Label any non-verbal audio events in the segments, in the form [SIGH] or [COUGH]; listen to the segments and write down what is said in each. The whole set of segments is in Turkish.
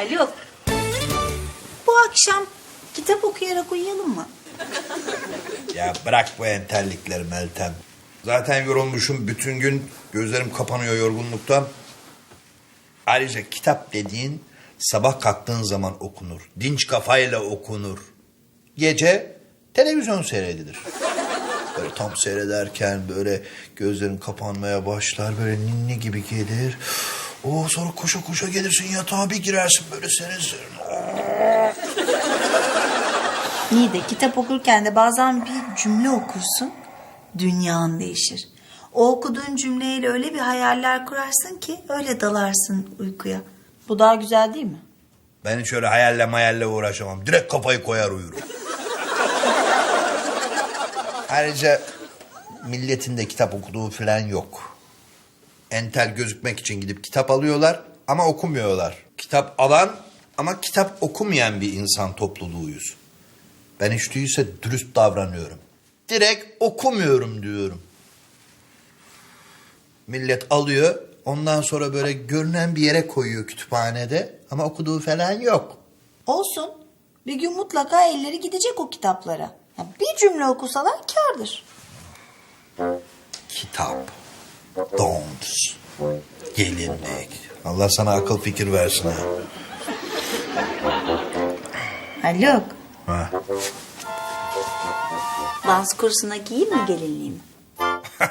Haluk. Bu akşam kitap okuyarak uyuyalım mı? Ya bırak bu entellikleri Meltem. Zaten yorulmuşum bütün gün. Gözlerim kapanıyor yorgunluktan. Ayrıca kitap dediğin sabah kalktığın zaman okunur. Dinç kafayla okunur. Gece televizyon seyredilir. Böyle tam seyrederken böyle gözlerin kapanmaya başlar. Böyle ninni gibi gelir. O sonra koşa koşa gelirsin yatağa bir girersin böyle serin serin. [LAUGHS] İyi de kitap okurken de bazen bir cümle okursun. Dünyan değişir. O okuduğun cümleyle öyle bir hayaller kurarsın ki öyle dalarsın uykuya. Bu daha güzel değil mi? Ben hiç öyle hayalle mayalle uğraşamam. Direkt kafayı koyar uyurum. [LAUGHS] Ayrıca milletin de kitap okuduğu falan yok. Entel gözükmek için gidip kitap alıyorlar ama okumuyorlar. Kitap alan ama kitap okumayan bir insan topluluğuyuz. Ben hiç değilse dürüst davranıyorum. Direkt okumuyorum diyorum. Millet alıyor ondan sonra böyle görünen bir yere koyuyor kütüphanede ama okuduğu falan yok. Olsun. Bir gün mutlaka elleri gidecek o kitaplara. Bir cümle okusalar kârdır. Kitap, dons, gelinlik. Allah sana akıl fikir versin ha. Haluk. ha. Dans kursuna giyeyim mi gelinliğimi? [LAUGHS]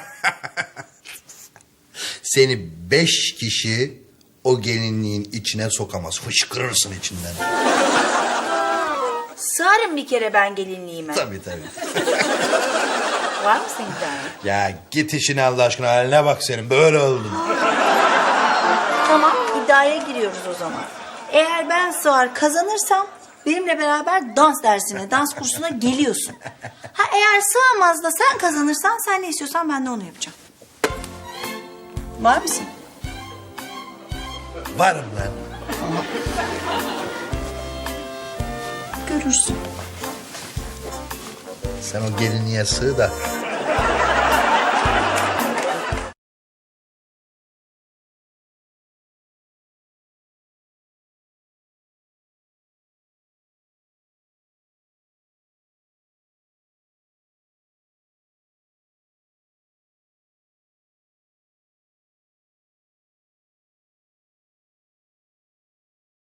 Seni beş kişi o gelinliğin içine sokamaz. Fışkırırsın içinden. Sığarım bir kere ben gelinliğime. Tabii tabii. [LAUGHS] Var mı senin iddian? Ya git işine Allah aşkına haline bak senin. Böyle oldun. Tamam iddiaya giriyoruz o zaman. Eğer ben sığar kazanırsam benimle beraber dans dersine, dans kursuna geliyorsun. Ha eğer sığamaz da sen kazanırsan sen ne istiyorsan ben de onu yapacağım. Var mısın? Varım lan. [LAUGHS] Görürsün. Sen o gelinliğe sığ da